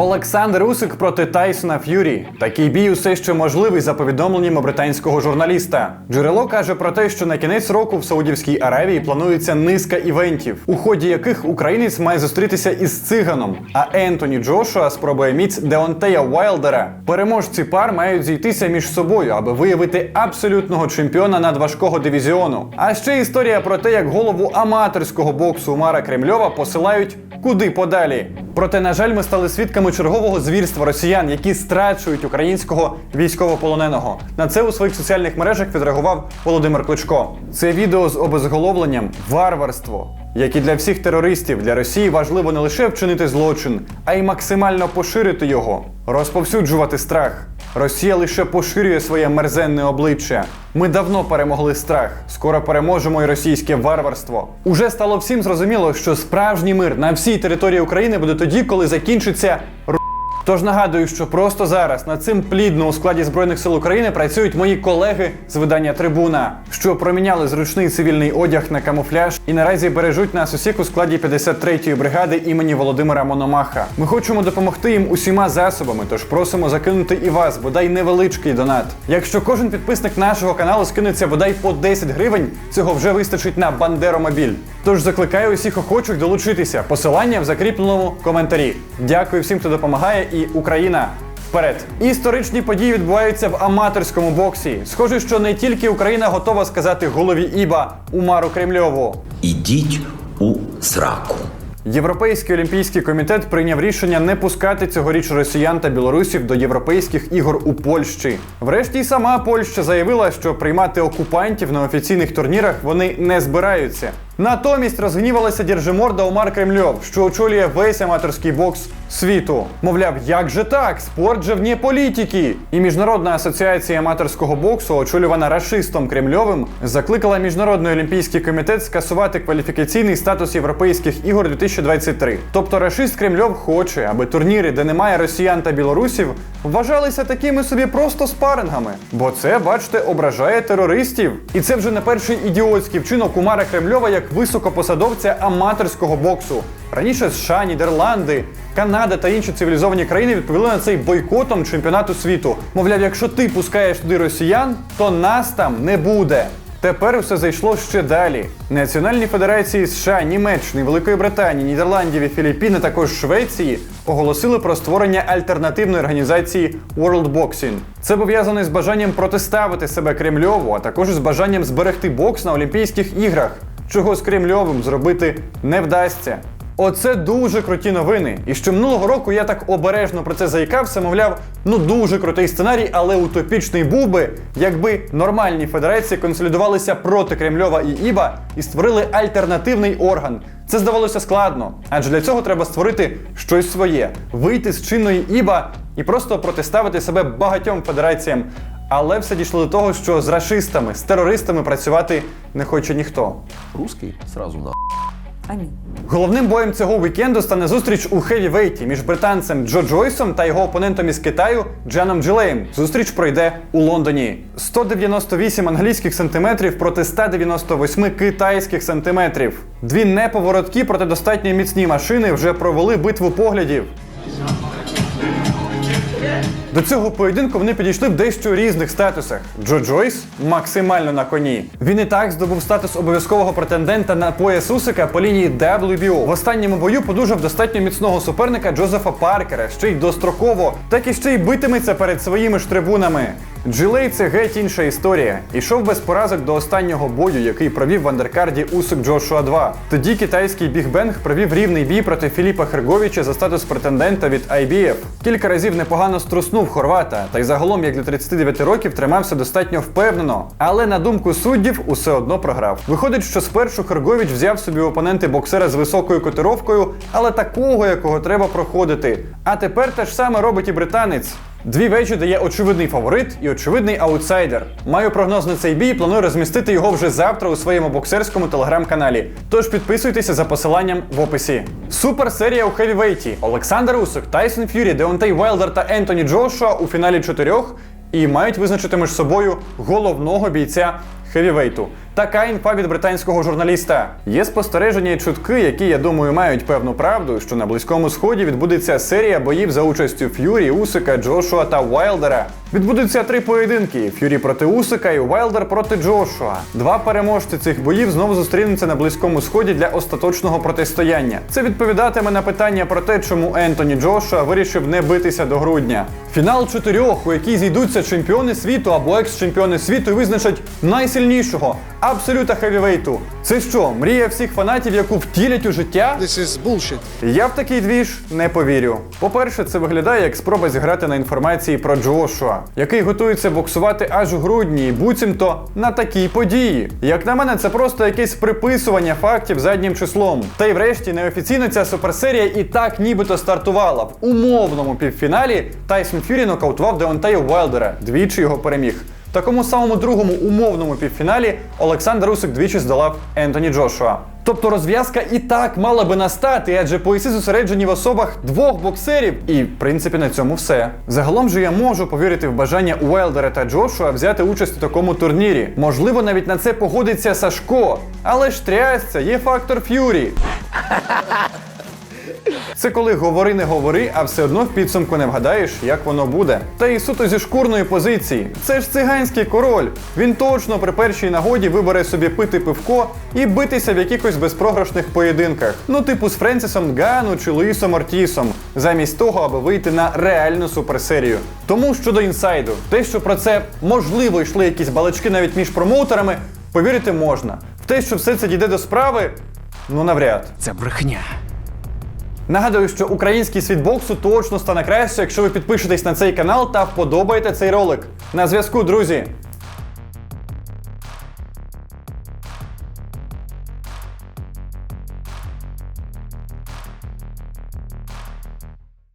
Олександр Усик проти Тайсона Ф'юрі. Такий бій усе ще можливий за повідомленнями британського журналіста. Джерело каже про те, що на кінець року в Саудівській Аравії планується низка івентів, у ході яких українець має зустрітися із циганом. А Ентоні Джошуа спробує міць Деонтея Уайлдера. Переможці пар мають зійтися між собою, аби виявити абсолютного чемпіона надважкого дивізіону. А ще історія про те, як голову аматорського боксу Умара Кремльова посилають куди подалі. Проте, на жаль, ми стали свідками чергового звірства росіян, які страчують українського військовополоненого. На це у своїх соціальних мережах відреагував Володимир Кличко. Це відео з обезголовленням варварство. Як і для всіх терористів, для Росії важливо не лише вчинити злочин, а й максимально поширити його, розповсюджувати страх. Росія лише поширює своє мерзенне обличчя. Ми давно перемогли страх. Скоро переможемо і російське варварство. Уже стало всім зрозуміло, що справжній мир на всій території України буде тоді, коли закінчиться. Тож нагадую, що просто зараз над цим плідно у складі Збройних сил України працюють мої колеги з видання Трибуна, що проміняли зручний цивільний одяг на камуфляж і наразі бережуть нас усіх у складі 53-ї бригади імені Володимира Мономаха. Ми хочемо допомогти їм усіма засобами, тож просимо закинути і вас, бодай невеличкий донат. Якщо кожен підписник нашого каналу скинеться бодай по 10 гривень, цього вже вистачить на Бандеромобіль. Тож закликаю усіх охочих долучитися. Посилання в закріпленому коментарі. Дякую всім, хто допомагає, і Україна. Вперед! Історичні події відбуваються в аматорському боксі. Схоже, що не тільки Україна готова сказати голові Іба Умару Кремльову. Ідіть у сраку. Європейський олімпійський комітет прийняв рішення не пускати цьогоріч росіян та білорусів до європейських ігор у Польщі. Врешті й сама Польща заявила, що приймати окупантів на офіційних турнірах вони не збираються. Натомість розгнівалася держиморда Омар Кремльов, що очолює весь аматорський бокс світу. Мовляв, як же так? Спорт же вне політики. І Міжнародна асоціація аматорського боксу, очолювана рашистом Кремльовим, закликала Міжнародний олімпійський комітет скасувати кваліфікаційний статус європейських ігор 2023. Тобто рашист Кремльов хоче, аби турніри, де немає росіян та білорусів, вважалися такими собі просто спарингами. Бо це, бачите, ображає терористів. І це вже не перший ідіотський вчинок Умара Кремльова як високопосадовця аматорського боксу. Раніше США, Нідерланди, Канада та інші цивілізовані країни відповіли на цей бойкотом чемпіонату світу. Мовляв, якщо ти пускаєш туди росіян, то нас там не буде. Тепер все зайшло ще далі. Національні федерації США, Німеччини, Великої Британії, Нідерландів і Філіппін, а також Швеції оголосили про створення альтернативної організації World Boxing. Це пов'язано з бажанням протиставити себе Кремльову, а також з бажанням зберегти бокс на Олімпійських іграх, чого з Кремльовим зробити не вдасться. Оце дуже круті новини. І що минулого року я так обережно про це заїкався, мовляв, ну дуже крутий сценарій, але утопічний був би, якби нормальні федерації консолідувалися проти Кремльова і Іба і створили альтернативний орган. Це здавалося складно, адже для цього треба створити щось своє, вийти з чинної Іба і просто протиставити себе багатьом федераціям. Але все дійшло до того, що з рашистами, з терористами працювати не хоче ніхто. Русський сразу на. Амінь. Головним боєм цього вікенду стане зустріч у хевівейті між британцем Джо Джойсом та його опонентом із Китаю Джаном Джилеєм. Зустріч пройде у Лондоні. 198 англійських сантиметрів проти 198 китайських сантиметрів. Дві неповороткі, проти достатньо міцні машини вже провели битву поглядів. До цього поєдинку вони підійшли в дещо різних статусах. Джо Джойс максимально на коні. Він і так здобув статус обов'язкового претендента на пояс Усика по лінії WBO. В останньому бою подужав достатньо міцного суперника Джозефа Паркера, ще й достроково, так і ще й битиметься перед своїми ж трибунами. Джилей це геть інша історія. Ішов без поразок до останнього бою, який провів в андеркарді Усик Джошуа 2. Тоді китайський Біг Бенг провів рівний бій проти Філіпа Херговіча за статус претендента від IBF. Кілька разів непогано струснув хорвата, та й загалом, як для 39 років, тримався достатньо впевнено. Але на думку суддів, усе одно програв. Виходить, що спершу Херговіч взяв собі опоненти боксера з високою котировкою, але такого, якого треба проходити. А тепер те ж саме робить і британець. Дві вечі дає очевидний фаворит і очевидний аутсайдер. Маю прогноз на цей бій, і планую розмістити його вже завтра у своєму боксерському телеграм-каналі. Тож підписуйтеся за посиланням в описі. Супер серія у хевівейті. Олександр Усик, Тайсон Ф'юрі, Деонтей Уайлдер та Ентоні Джошуа у фіналі чотирьох і мають визначити між собою головного бійця хевівейту. Така інфа від британського журналіста. Є спостереження і чутки, які, я думаю, мають певну правду, що на близькому сході відбудеться серія боїв за участю Ф'юрі, Усика, Джошуа та Уайлдера. Відбудуться три поєдинки: Ф'юрі проти Усика і Уайлдер проти Джошуа. Два переможці цих боїв знову зустрінуться на близькому сході для остаточного протистояння. Це відповідатиме на питання про те, чому Ентоні Джошуа вирішив не битися до грудня. Фінал чотирьох, у який зійдуться чемпіони світу або екс-чемпіони світу визначать найсильнішого абсолюта хевівейту. Це що, мрія всіх фанатів, яку втілять у життя? This is bullshit. Я в такий двіж не повірю. По-перше, це виглядає як спроба зіграти на інформації про Джошуа, який готується боксувати аж у грудні, і буцімто на такій події. Як на мене, це просто якесь приписування фактів заднім числом. Та й врешті неофіційно ця суперсерія і так нібито стартувала в умовному півфіналі. Тайсон Фюрі нокаутував Деонтея Уайлдера, двічі його переміг. Такому самому другому умовному півфіналі Олександр Усик двічі здолав Ентоні Джошуа. Тобто розв'язка і так мала би настати, адже пояси зосереджені в особах двох боксерів, і в принципі на цьому все. Загалом же я можу повірити в бажання Уелдера та Джошуа взяти участь у такому турнірі. Можливо, навіть на це погодиться Сашко. Але ж трясця, є фактор Ф'юрі. Це коли говори не говори, а все одно в підсумку не вгадаєш, як воно буде. Та і суто зі шкурної позиції. Це ж циганський король. Він точно при першій нагоді вибере собі пити пивко і битися в якихось безпрограшних поєдинках. Ну, типу з Френсісом Гану чи Луїсом Ортісом, замість того, аби вийти на реальну суперсерію. Тому щодо інсайду, те, що про це можливо йшли якісь балачки навіть між промоутерами, повірити можна. В те, що все це дійде до справи, ну навряд. Це брехня. Нагадую, що український світ боксу точно стане краще, якщо ви підпишетесь на цей канал та вподобаєте цей ролик. На зв'язку, друзі!